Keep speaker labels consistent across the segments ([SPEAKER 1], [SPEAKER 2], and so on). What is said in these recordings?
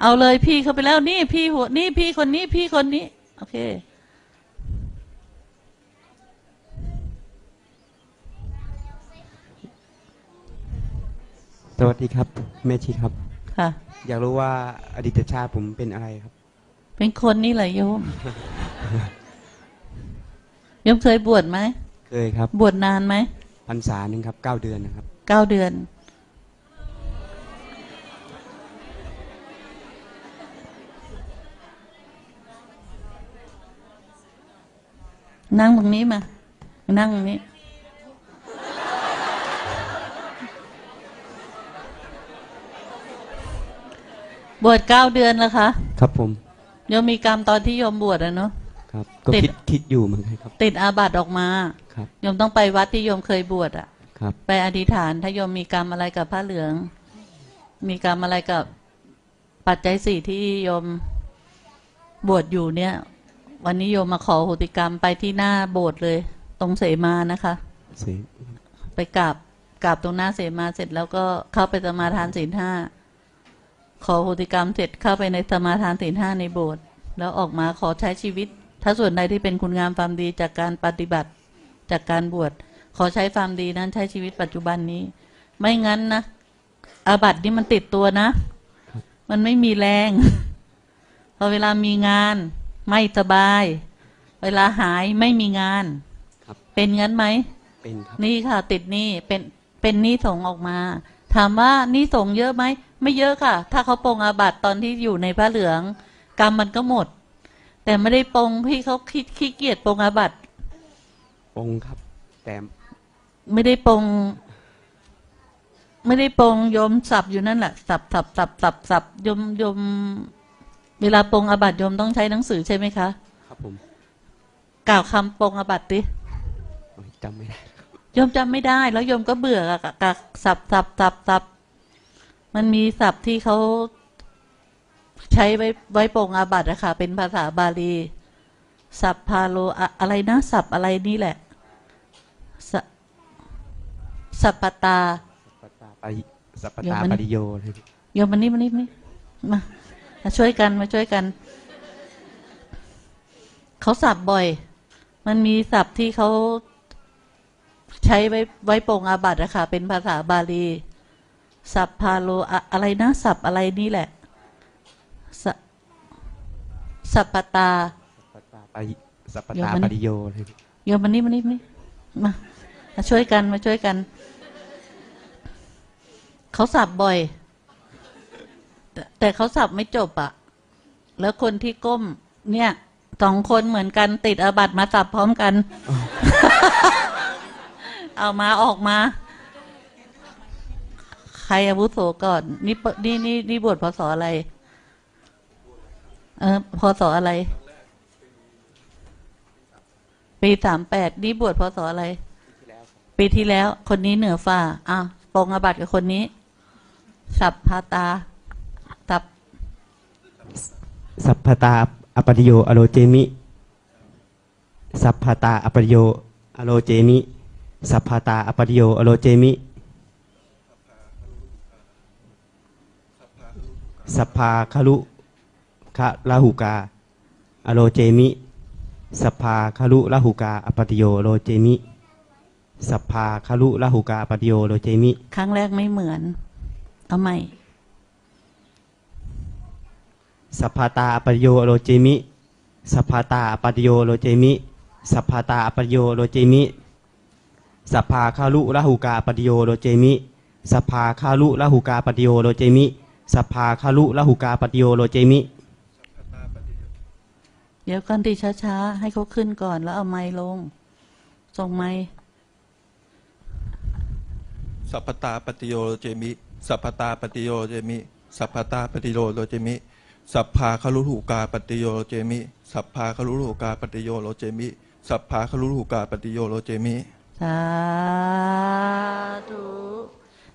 [SPEAKER 1] เอาเลยพี่เขาไปแล้วนี่พี่หัวนี่พี่คนนี้พี่คนนี้ โอเค
[SPEAKER 2] สวัสดีครับ แม่ชีครับ
[SPEAKER 1] ค่ะ
[SPEAKER 2] อยากรู้ว่าอดีตชาติผมเป็นอะไรครับ
[SPEAKER 1] เป็นคนนี่แหละโยมโยมเคยบวชไหม
[SPEAKER 2] เคยครับ
[SPEAKER 1] บวชนานไหม
[SPEAKER 2] พรรษาหนึ่งครับเก้าเดือนนะครับ
[SPEAKER 1] เก้าเดือน นั่งตรงนี้มา นั่งตรงนี้ บวชเก้าเดือนแล้วคะ
[SPEAKER 2] ครับผม
[SPEAKER 1] โยมมีกรรมตอนที่โยมบวชอะเนาะ
[SPEAKER 2] ครับ ก็
[SPEAKER 1] ติด
[SPEAKER 2] คิดคิดอยู่เหมือนกันครับ
[SPEAKER 1] ติดอาบัติออกมา
[SPEAKER 2] ครับ
[SPEAKER 1] โยมต้องไปวัดที่โยมเคยบวชอะ
[SPEAKER 2] ครับ
[SPEAKER 1] ไปอธิษฐาน ถ้าโยมมีกรรมอะไรกับผ้าเหลือง มีกรรมอะไรกับปัจจัยสี่ที่โยมบวชอยู่เนี่ย วันนี้โยมมาขอโหติกรรมไปที่หน้าโบสถ์เลย ตรงเสมานะคะ
[SPEAKER 2] เสี
[SPEAKER 1] ไปกราบกราบตรงหน้าเสมาเสร็จแล้วก็เข้าไปสมาทานศีลห้าขอโหติกรรมเสร็จเข้าไปในสมาทานศีลห้าในโบสถ์แล้วออกมาขอใช้ชีวิต ถ้าส่วนใดที่เป็นคุณงามความดีจากการปฏิบัติจากการบวชขอใช้ความดีนั้นใช้ชีวิตปัจจุบันนี้ ไม่งั้นนะอาบัตินี่มันติดตัวนะ มันไม่มีแรง พอเวลามีงาน ไม่สบาย เวลาหายไม่มีงาน
[SPEAKER 2] ครับ
[SPEAKER 1] เป็นงั้นไหม
[SPEAKER 2] เป็นครับ
[SPEAKER 1] นี่ค่ะ ติดหนี้เป็นเป็นหนี้สงฆ์ออกมา ถามว่าหนี้สงฆ์เยอะไหม ไม่เยอะค่ะ ถ้าเขาปรงอาบัติตอนที่อยู่ในผ้าเหลือง กรรมมันก็หมด แต่ไม่ได้ปรงพี่เขาขี้ขี้เกียจปรงอาบัติ
[SPEAKER 2] ปงครับ แต่
[SPEAKER 1] ไม่ได้ปรง ไม่ได้ปรงโยมสับอยู่นั่นแหละสับสับสับสับสับโยมโยม เวลาปรงอาบัติโยมต้องใช้หนังสือใช่ไหมคะ
[SPEAKER 2] ครับผม
[SPEAKER 1] กล่าวคำปรงอาบัติดิ
[SPEAKER 2] โอ้ยจำไม่ได้
[SPEAKER 1] โยมจำไม่ได้แล้วโยมก็เบื่อกับกับสับสับสับสับมันมีศัพท์ที่เขาใช้ไว้ไว้ปรงอาบัติอะค่ะเป็นภาษาบาลี สัพพาโลอะอะไรนะ สับอะไรนี่แหละสะสัพพตา
[SPEAKER 2] สัปปะตาปริสัปปะ
[SPEAKER 1] เดี๋ยว
[SPEAKER 2] ตา
[SPEAKER 1] มัน
[SPEAKER 2] ปริโยเลย
[SPEAKER 1] โยมมันนี่มันนี่มานี่ มามาช่วยกันมาช่วยกัน เขาสับบ่อย มันมีศัพท์ที่เขาใช้ไว้ไว้ปรงอาบัติอะค่ะ เป็นภาษาบาลี สัพพาโลอะอะไรนะสับอะไรนี่แหละสะสัพพตา
[SPEAKER 2] สัปปะตาปริสัปปะ
[SPEAKER 1] เดี๋ยว
[SPEAKER 2] ตา
[SPEAKER 1] มัน
[SPEAKER 2] ปริโยเลย
[SPEAKER 1] โยมมันนี่มันนี่มานี่มามาช่วยกันมาช่วยกัน เขาสับบ่อย แต่แต่เขาสับไม่จบอะแล้วคนที่ก้ม เนี่ยสองคนเหมือนกันติดอาบัติมาสับพร้อมกัน เอามาออกมา ใครอาวุโสก่อน นี่เปนี่นี่นี่บวชพศอะไร เออพศอะไร ปีสามแปดนี่บวชพศอะไร ปีที่แล้ว คนนี้เหนือฝ่าอ้าวปรงอาบัติกับคนนี้ สับพาตาสับ
[SPEAKER 2] สัพพตาอปริโยอโลเจมิ สัพพตาอปริโยอโลเจมิ สัพพตาอปริโยอโลเจมิ สัพพาคารุคะลาหุกา อโลเจมิ สัพพาคารุลาหุกาอปติโยโลเจมิสัพพาคารุลาหุกาอปติโยโลเจมิ
[SPEAKER 1] ครั้งแรกไม่เหมือน เอาใหม่
[SPEAKER 2] สัพพาตาอปติโยโลเจมิ สัพพาตาอปติโยโลเจมิ สัพพาตาอปติโยโลเจมิ สัพพาคารุลาหุกาอปติโยโลเจมิ สัพพาคารุลาหุกาอปติโยโลเจมิ สัพพาคารุลาหุกาอปติโยโลเจมิ
[SPEAKER 1] เดี๋ยวก่อนที่ช้าๆ ให้เขาขึ้นก่อนแล้วเอาไม้ลง ส่งไม้
[SPEAKER 3] สัพพตาปฏิโยโรเจมิ สัพพตาปฏิโยโรเจมิ สัพพตาปฏิโยโรเจมิ สัพพาคารุหูกาปฏิโยโรเจมิ สัพพาคารุหูกาปฏิโยโรเจมิ สัพพาคารุหูกาปฏิโยโรเจมิ
[SPEAKER 1] สาธุ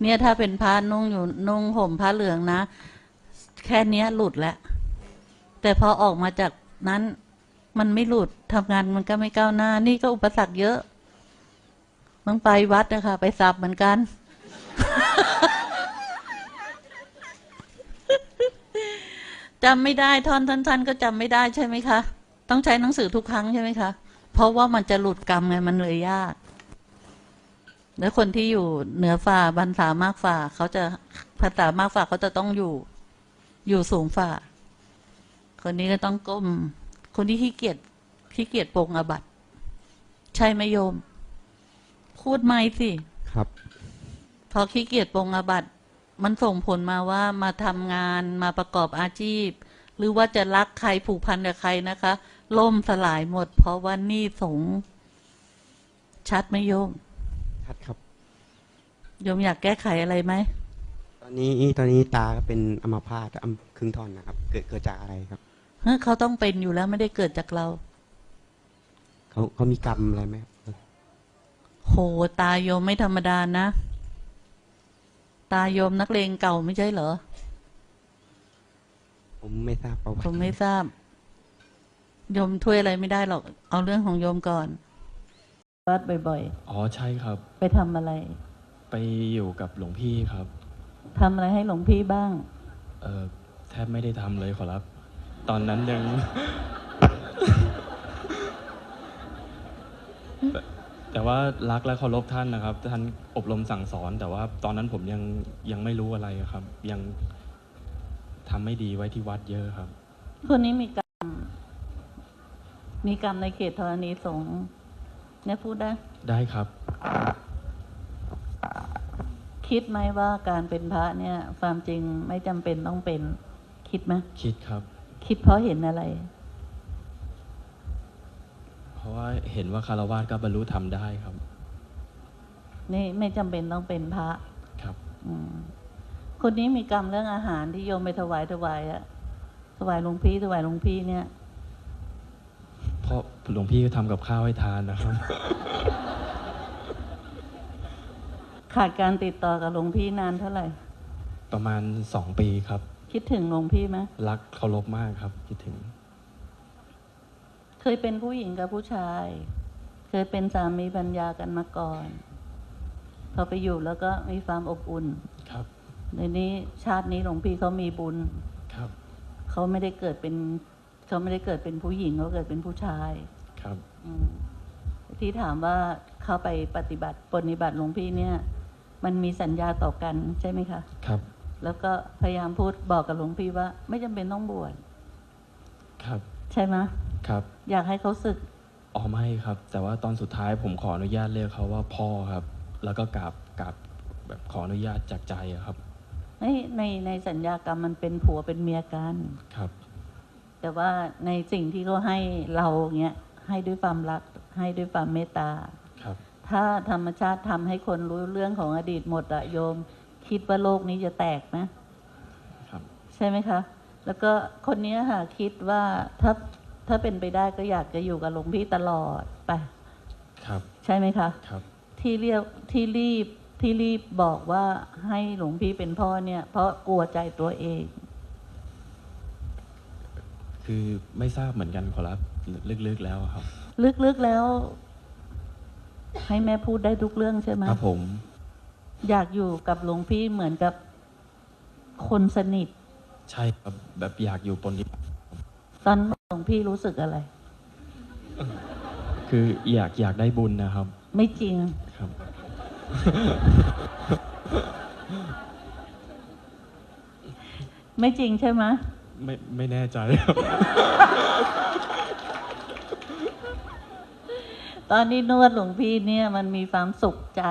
[SPEAKER 1] เนี่ยถ้าเป็นผ้านุ่งอยู่นุ่งห่มผ้าเหลืองนะ แค่เนี้ยหลุดแล้ว แต่พอออกมาจากนั้นมันไม่หลุดทำงานมันก็ไม่ก้าวหน้า นี่ก็อุปสรรคเยอะต้องไปวัดนะคะ ไปสับเหมือนกัน จำไม่ได้ท่อนท่านๆก็จำไม่ได้ใช่ไหมคะ ต้องใช้หนังสือทุกครั้งใช่ไหมคะ เพราะว่ามันจะหลุดกรรมไงมันเลยยาก แล้วคนที่อยู่เหนือฝ่าบรรษามากฝ่าเขาจะภาษามากฝ่าเขาจะต้องอยู่ อยู่สูงฝ่า คนนี้ก็ต้องก้ม คนที่ขี้เกียจขี้เกียจปรงอาบัตใช่ไหมโยม พูดไม่สิ
[SPEAKER 2] ครับ
[SPEAKER 1] พอขี้เกียจปรงอาบัต มันส่งผลมาว่ามาทำงานมาประกอบอาชีพ หรือว่าจะรักใครผูกพันกับใครนะคะ ล่มสลายหมด เพราะว่าหนี่สงส์ชัดไหมโยม
[SPEAKER 2] ชัดครับ
[SPEAKER 1] โยมอยากแก้ไขอะไรไหม
[SPEAKER 2] ตอนนี้ตอนนี้ตาก็เป็นอัมพาตอัมครึ่งท่อนนะครับ เกิดเกิดจากอะไรครับ
[SPEAKER 1] เฮ้ยเขาต้องเป็นอยู่แล้วไม่ได้เกิดจากเรา
[SPEAKER 2] เขาเขามีกรรมอะไรไหมครับ
[SPEAKER 1] โหตาโยมไม่ธรรมดานะ ตาโยมนักเลงเก่าไม่ใช่เหรอ
[SPEAKER 2] ผมไม่ทราบประวั
[SPEAKER 1] ผม
[SPEAKER 2] ติ
[SPEAKER 1] ไม่ทราบ โยมช่วยอะไรไม่ได้หรอก เอาเรื่องของโยมก่อนวัดบ่อย
[SPEAKER 4] อ๋อใช่ครับ
[SPEAKER 1] ๆ ไปทำอะไร
[SPEAKER 4] ไปอยู่กับหลวงพี่ครับ
[SPEAKER 1] ทำอะไรให้หลวงพี่บ้าง
[SPEAKER 4] เออแทบไม่ได้ทำเลยขอรับ ตอนนั้นยัง แต่ แต่ว่ารักและเคารพท่านนะครับ ท่านอบรมสั่งสอน แต่ว่าตอนนั้นผมยังยังไม่รู้อะไรครับ ยังทำไม่ดีไว้ที่วัดเยอะครับ
[SPEAKER 1] คนนี้มีกรรม มีกรรมในเขตธรณีสงฆ์เนี่ยพูดได้
[SPEAKER 4] ได้ครับ
[SPEAKER 1] คิดไหมว่าการเป็นพระเนี่ย ความจริงไม่จำเป็นต้องเป็น คิดไหม
[SPEAKER 4] คิดครับ
[SPEAKER 1] คิดเพราะเห็นอะไร
[SPEAKER 4] เพ ราะว่าเห็นว่าคารวะก็บรรลุธรรมได้ครับ
[SPEAKER 1] นี่ไม่จำเป็นต้องเป็นพระ
[SPEAKER 4] ครับ
[SPEAKER 1] อืมคนนี้มีกรรมเรื่องอาหารที่โยมไปถวายถวายอะถวายหลวงพี่ถวายหลวงพี่เนี่ย
[SPEAKER 4] เพราะหลวงพี่ก็ทำกับข้าวให้ทานนะครับ
[SPEAKER 1] ขาดการติดต่อกับหลวงพี่นานเท่าไหร่
[SPEAKER 4] ประมาณสองปีครับ
[SPEAKER 1] คิดถึงหลวงพี่ไหม
[SPEAKER 4] รักเคารพมากครับ คิดถึง
[SPEAKER 1] เคยเป็นผู้หญิงกับผู้ชาย เคยเป็นสามีปัญญากันมาก่อน พอไปอยู่แล้วก็มีความอบอุ่น
[SPEAKER 4] ครับ
[SPEAKER 1] ในนี้ชาตินี้หลวงพี่เขามีบุญ
[SPEAKER 4] ครับ
[SPEAKER 1] เขาไม่ได้เกิดเป็นเขาไม่ได้เกิดเป็นผู้หญิงเขาเกิดเป็นผู้ชาย
[SPEAKER 4] ครับ
[SPEAKER 1] อืมที่ถามว่าเข้าไปปฏิบัติปฏิบัติหลวงพี่เนี่ย มันมีสัญญาต่อกันใช่ไหมคะ
[SPEAKER 4] ครับ
[SPEAKER 1] แล้วก็พยายามพูดบอกกับหลวงพี่ว่า ไม่จำเป็นต้องบวช
[SPEAKER 4] ครับ
[SPEAKER 1] ใช่ไหม
[SPEAKER 4] ครับ
[SPEAKER 1] อยากให้เขาศึก
[SPEAKER 4] อ๋อไม่ครับ แต่ว่าตอนสุดท้ายผมขออนุญาตเรียกเขาว่าพ่อครับ แล้วก็กราบกราบแบบขออนุญาตจากใจอะครับ
[SPEAKER 1] ในในในสัญญากรรมมันเป็นผัวเป็นเมียกัน
[SPEAKER 4] ครับ
[SPEAKER 1] แต่ว่าในสิ่งที่เขาให้เราเงี้ยให้ด้วยความรักให้ด้วยความเมตตา
[SPEAKER 4] ครับ
[SPEAKER 1] ถ้าธรรมชาติทำให้คนรู้เรื่องของอดีตหมดอะโยม คิดว่าโลกนี้จะแตกไหม
[SPEAKER 4] ครับ
[SPEAKER 1] ใช่ไหมคะ แล้วก็คนเนี้ยค่ะคิดว่าถ้า ถ้าเป็นไปได้ก็อยากจะอยู่กับหลวงพี่ตลอดไป
[SPEAKER 4] ครับ
[SPEAKER 1] ใช่ไหมคะ
[SPEAKER 4] ครับ
[SPEAKER 1] ที่เรียกที่รีบที่รีบบอกว่าให้หลวงพี่เป็นพ่อเนี่ย เพราะกลัวใจตัวเอง
[SPEAKER 4] คือไม่ทราบเหมือนกันขอรับลึกๆแล้วอะครับ
[SPEAKER 1] ลึกๆแล้ว ให้แม่พูดได้ทุกเรื่องใช่ไหม
[SPEAKER 4] ครับผม
[SPEAKER 1] อยากอยู่กับหลวงพี่เหมือนกับคนสนิท
[SPEAKER 4] ใช่ครับแบบอยากอยู่ปนนิบัติ
[SPEAKER 1] ตอน หลวงพี่รู้สึกอะไร
[SPEAKER 4] คืออยากอยากได้บุญนะครับ
[SPEAKER 1] ไม่จริง
[SPEAKER 4] ครับ
[SPEAKER 1] ไม่จริงใช่ไหม
[SPEAKER 4] ไม่ไม่แน่ใจครับ
[SPEAKER 1] ตอนนี้นวดหลวงพี่เนี่ย มันมีความสุขใจ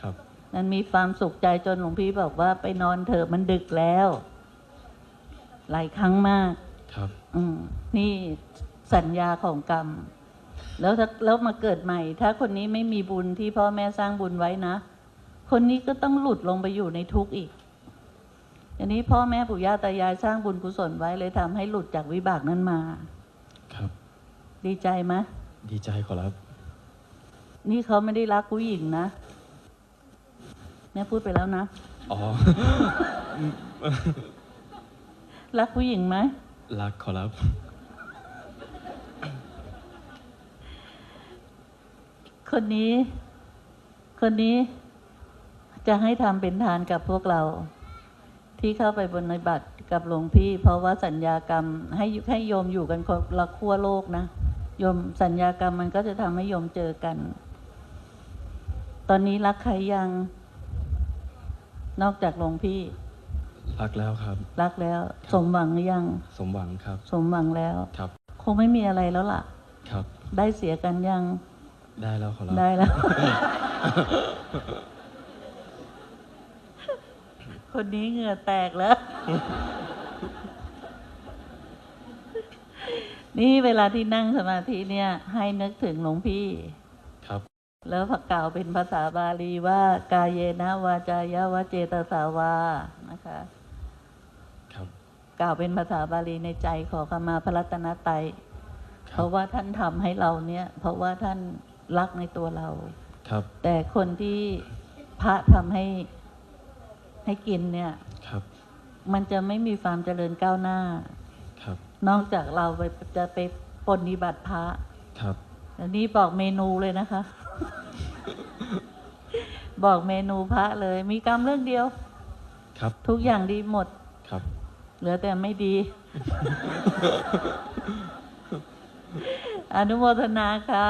[SPEAKER 4] ครับ
[SPEAKER 1] มันมีความสุขใจจนหลวงพี่บอกว่าไปนอนเถอะมันดึกแล้ว หลายครั้งมาก
[SPEAKER 4] ครับ
[SPEAKER 1] อืม นี่สัญญาของกรรม แล้วถ้าแล้วมาเกิดใหม่ ถ้าคนนี้ไม่มีบุญที่พ่อแม่สร้างบุญไว้นะ คนนี้ก็ต้องหลุดลงไปอยู่ในทุกข์อีกอันนี้พ่อแม่ปู่ย่าตายายสร้างบุญกุศลไว้เลยทำให้หลุดจากวิบากนั้นมา
[SPEAKER 4] ครับ
[SPEAKER 1] ดีใจไหม
[SPEAKER 4] ดีใจขอรับ
[SPEAKER 1] นี่เขาไม่ได้รักผู้หญิงนะแม่พูดไปแล้วนะ
[SPEAKER 4] อ๋อ
[SPEAKER 1] รักผู้หญิงไหม
[SPEAKER 4] รักขอรับ
[SPEAKER 1] คนนี้ คนนี้จะให้ทำเป็นทานกับพวกเรา ที่เข้าไปบนในบัตรกับหลวงพี่ เพราะว่าสัญญากรรมให้ให้โยมอยู่กันคนละขั้วโลกนะโยมสัญญากรรมมันก็จะทำให้โยมเจอกัน ตอนนี้รักใครยัง นอกจากหลวงพี่
[SPEAKER 4] รักแล้วครับ
[SPEAKER 1] รักแล้ว สมหวังหรือยัง
[SPEAKER 4] สมหวังครับ
[SPEAKER 1] สมหวังแล้ว
[SPEAKER 4] ครับ
[SPEAKER 1] คงไม่มีอะไรแล้วล่ะ
[SPEAKER 4] ครับ
[SPEAKER 1] ได้เสียกันยัง
[SPEAKER 4] ได้แล้วขอรับ
[SPEAKER 1] ได้แล้ว คนนี้เหงื่อแตกแล้ว นี่เวลาที่นั่งสมาธิเนี่ย ให้นึกถึงหลวงพี่
[SPEAKER 4] ครับ
[SPEAKER 1] แล้วพระกล่าวเป็นภาษาบาลีว่า กายเยนะวาจายะวะเจตสาวา นะคะ
[SPEAKER 4] ครับ
[SPEAKER 1] กล่าวเป็นภาษาบาลีในใจขอขมาพระรัตนตรัย
[SPEAKER 4] ค
[SPEAKER 1] เพ
[SPEAKER 4] รับ
[SPEAKER 1] ราะว่าท่านทำให้เราเนี่ย เพราะว่าท่าน รักในตัวเรา
[SPEAKER 4] ครับ
[SPEAKER 1] แต่คนที่พระทำให้ให้กินเนี่ย
[SPEAKER 4] ครับ
[SPEAKER 1] มันจะไม่มีความเจริญก้าวหน้า
[SPEAKER 4] ครับ
[SPEAKER 1] นอกจากเราไปจะไปปฏิบัติพระ
[SPEAKER 4] ครับ
[SPEAKER 1] อันนี้บอกเมนูเลยนะคะ บอกเมนูพระเลย มีกรรมเรื่องเดียว
[SPEAKER 4] ครับ
[SPEAKER 1] ทุกอย่างดีหมด
[SPEAKER 4] ครับ
[SPEAKER 1] เหลือแต่ไม่ดี อนุโมทนาค่ะ